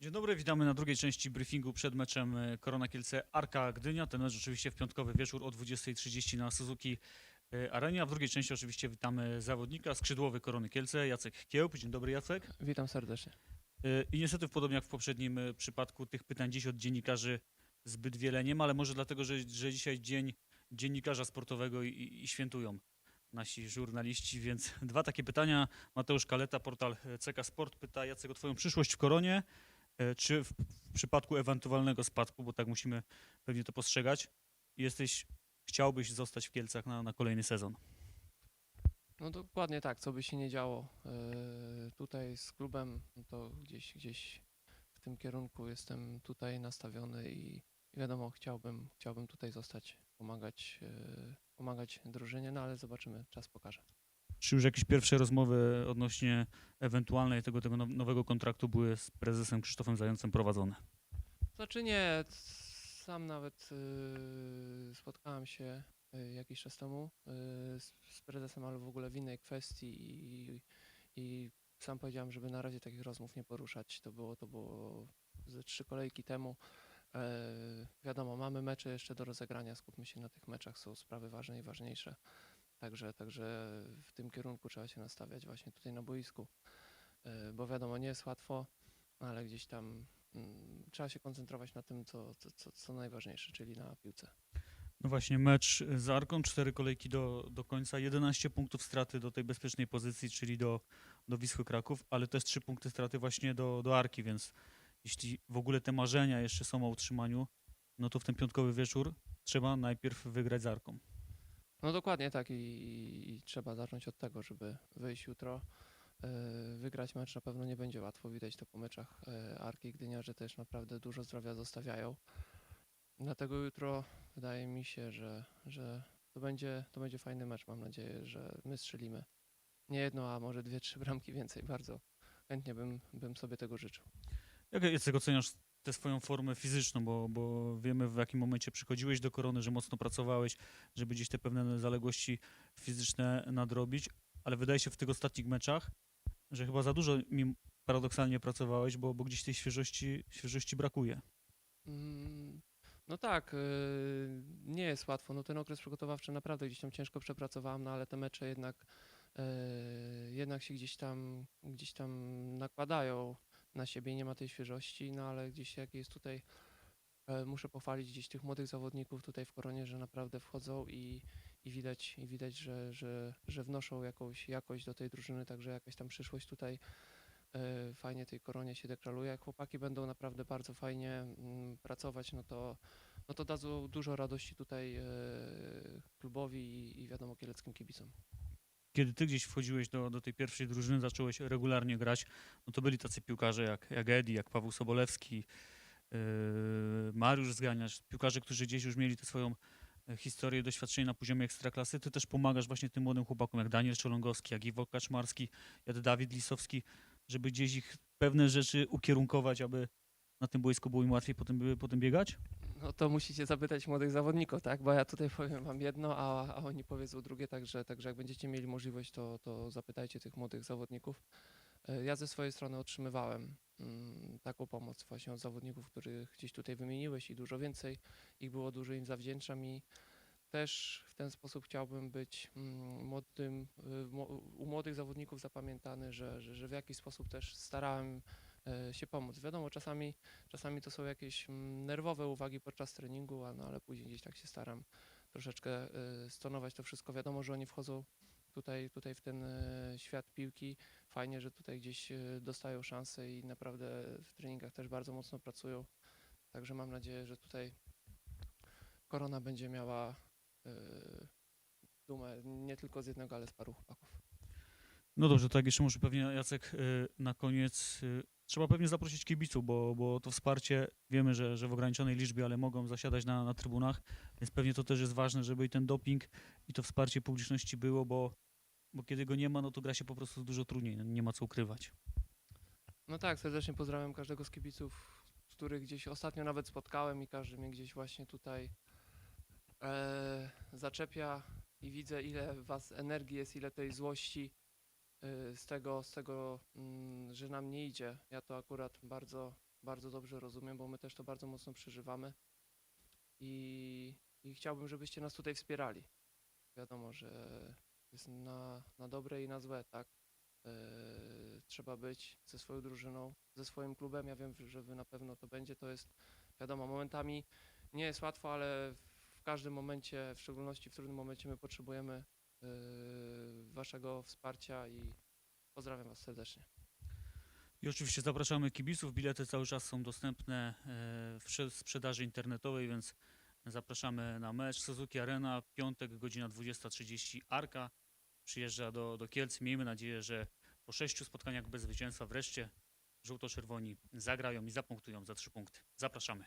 Dzień dobry, witamy na drugiej części briefingu przed meczem e, Korona Kielce Arka Gdynia. Ten mecz oczywiście w piątkowy wieczór o 20.30 na Suzuki e, Arenie, a w drugiej części oczywiście witamy zawodnika, skrzydłowy Korony Kielce, Jacek Kiełb. Dzień dobry Jacek. Witam serdecznie. E, I niestety podobnie jak w poprzednim przypadku tych pytań dziś od dziennikarzy zbyt wiele nie ma, ale może dlatego, że, że dzisiaj dzień dziennikarza sportowego i, i, świętują nasi żurnaliści, więc dwa takie pytania. Mateusz Kaleta, portal CK Sport pyta Jacek o twoją przyszłość w Koronie, czy w, przypadku ewentualnego spadku, bo tak musimy pewnie to postrzegać, jesteś, chciałbyś zostać w Kielcach na, na kolejny sezon. No dokładnie tak, co by się nie działo yy, tutaj z klubem, no to gdzieś, gdzieś w tym kierunku jestem tutaj nastawiony i wiadomo, chciałbym, chciałbym tutaj zostać, pomagać, yy, pomagać drużynie, no ale zobaczymy, czas pokaże. Czy już jakieś pierwsze rozmowy odnośnie ewentualnej tego, tego now- nowego kontraktu były z prezesem Krzysztofem Zającem prowadzone? Znaczy nie, sam nawet yy, spotkałem się yy, jakiś czas temu yy, z, z prezesem, ale w ogóle w innej kwestii i, i sam powiedziałem, żeby na razie takich rozmów nie poruszać. To było, to było ze trzy kolejki temu. Yy, wiadomo, mamy mecze jeszcze do rozegrania, skupmy się na tych meczach, są sprawy ważne i ważniejsze. Także, także w tym kierunku trzeba się nastawiać właśnie tutaj na boisku, Yy, bo wiadomo, nie jest łatwo, ale gdzieś tam mm, trzeba się koncentrować na tym, co, co, co, najważniejsze, czyli na piłce. No właśnie, mecz z Arką, cztery kolejki do, do końca, 11 punktów straty do tej bezpiecznej pozycji, czyli do, do Wisły Kraków, ale też trzy punkty straty właśnie do, do Arki, więc jeśli w ogóle te marzenia jeszcze są o utrzymaniu, no to w ten piątkowy wieczór trzeba najpierw wygrać z Arką. No dokładnie tak i, i, trzeba zacząć od tego, żeby wyjść jutro, e, wygrać mecz na pewno nie będzie łatwo, widać to po meczach e, Arki i Gdynia, że też naprawdę dużo zdrowia zostawiają. Dlatego jutro wydaje mi się, że, że to, będzie, to będzie fajny mecz, mam nadzieję, że my strzelimy nie jedno, a może dwie, trzy bramki więcej, bardzo chętnie bym, bym sobie tego życzył. Jak Jacek oceniasz tę swoją formę fizyczną, bo, bo wiemy w jakim momencie przychodziłeś do korony, że mocno pracowałeś, żeby gdzieś te pewne zaległości fizyczne nadrobić, ale wydaje się w tych ostatnich meczach, że chyba za dużo mi paradoksalnie pracowałeś, bo, bo gdzieś tej świeżości, świeżości brakuje. Mm, No tak, y, nie jest łatwo. No ten okres przygotowawczy naprawdę gdzieś tam ciężko przepracowałem, no ale te mecze jednak, y, jednak się gdzieś tam, gdzieś tam nakładają na siebie, nie ma tej świeżości, no ale gdzieś jak jest tutaj, e, muszę pochwalić gdzieś tych młodych zawodników tutaj w Koronie, że naprawdę wchodzą i, i widać, i widać że, że, że wnoszą jakąś jakość do tej drużyny, także jakaś tam przyszłość tutaj e, fajnie tej koronie się deklaruje. Jak chłopaki będą naprawdę bardzo fajnie mm, pracować, no to, no to dadzą dużo radości tutaj e, klubowi i, i wiadomo kieleckim kibicom. Kiedy ty gdzieś wchodziłeś do, do tej pierwszej drużyny, zacząłeś regularnie grać, no to byli tacy piłkarze jak, jak Edi, jak Paweł Sobolewski, yy, Mariusz Zganiacz, piłkarze, którzy gdzieś już mieli tę swoją e, historię, doświadczenie na poziomie ekstraklasy. Ty też pomagasz właśnie tym młodym chłopakom, jak Daniel Czolongowski, jak Iwo Kaczmarski, jak Dawid Lisowski, żeby gdzieś ich pewne rzeczy ukierunkować, aby na tym boisku było im łatwiej potem, potem biegać? No to musicie zapytać młodych zawodników, tak? Bo ja tutaj powiem wam jedno, a, a oni powiedzą drugie, także, także jak będziecie mieli możliwość, to, to zapytajcie tych młodych zawodników. E, Ja ze swojej strony otrzymywałem mm, taką pomoc właśnie od zawodników, których gdzieś tutaj wymieniłeś i dużo więcej ich było, dużo im zawdzięczam i też w ten sposób chciałbym być mm, młodym, y, u młodych zawodników zapamiętany, że, że, że w jakiś sposób też starałem e, się pomóc. Wiadomo, czasami Czasami to są jakieś mm, nerwowe uwagi podczas treningu, no, ale później gdzieś tak się staram troszeczkę y, stonować to wszystko. Wiadomo, że oni wchodzą tutaj, tutaj w ten y, świat piłki. Fajnie, że tutaj gdzieś dostają szansę i naprawdę w treningach też bardzo mocno pracują. Także mam nadzieję, że tutaj korona będzie miała dumę nie tylko z jednego, ale z paru chłopaków. No dobrze, tak jeszcze może pewnie Jacek na koniec. Trzeba pewnie zaprosić kibiców, bo, bo to wsparcie wiemy, że, że w ograniczonej liczbie, ale mogą zasiadać na, na trybunach, więc pewnie to też jest ważne, żeby i ten doping i to wsparcie publiczności było, bo, bo kiedy go nie ma, no to gra się po prostu dużo trudniej, no nie ma co ukrywać. No tak, serdecznie pozdrawiam każdego z kibiców, których gdzieś ostatnio nawet spotkałem i każdy mnie gdzieś właśnie tutaj e, zaczepia i widzę ile was energii jest, ile tej złości z tego, z tego mm, że nam nie idzie. Ja to akurat bardzo, bardzo dobrze rozumiem, bo my też to bardzo mocno przeżywamy i, i chciałbym, żebyście nas tutaj wspierali. Wiadomo, że jest na, na dobre i na złe, tak? E, trzeba być ze swoją drużyną, ze swoim klubem. Ja wiem, że wy na pewno to będzie. To jest, wiadomo, momentami nie jest łatwo, ale w każdym momencie, w szczególności w trudnym momencie, my potrzebujemy waszego wsparcia i pozdrawiam was serdecznie. I oczywiście zapraszamy kibiców. Bilety cały czas są dostępne e, w sprze- sprzedaży internetowej, więc zapraszamy na mecz. Suzuki Arena, piątek, godzina 20.30. Arka przyjeżdża do, do Kielc. Miejmy nadzieję, że po sześciu spotkaniach bez zwycięstwa wreszcie żółto-czerwoni zagrają i zapunktują za trzy punkty. Zapraszamy.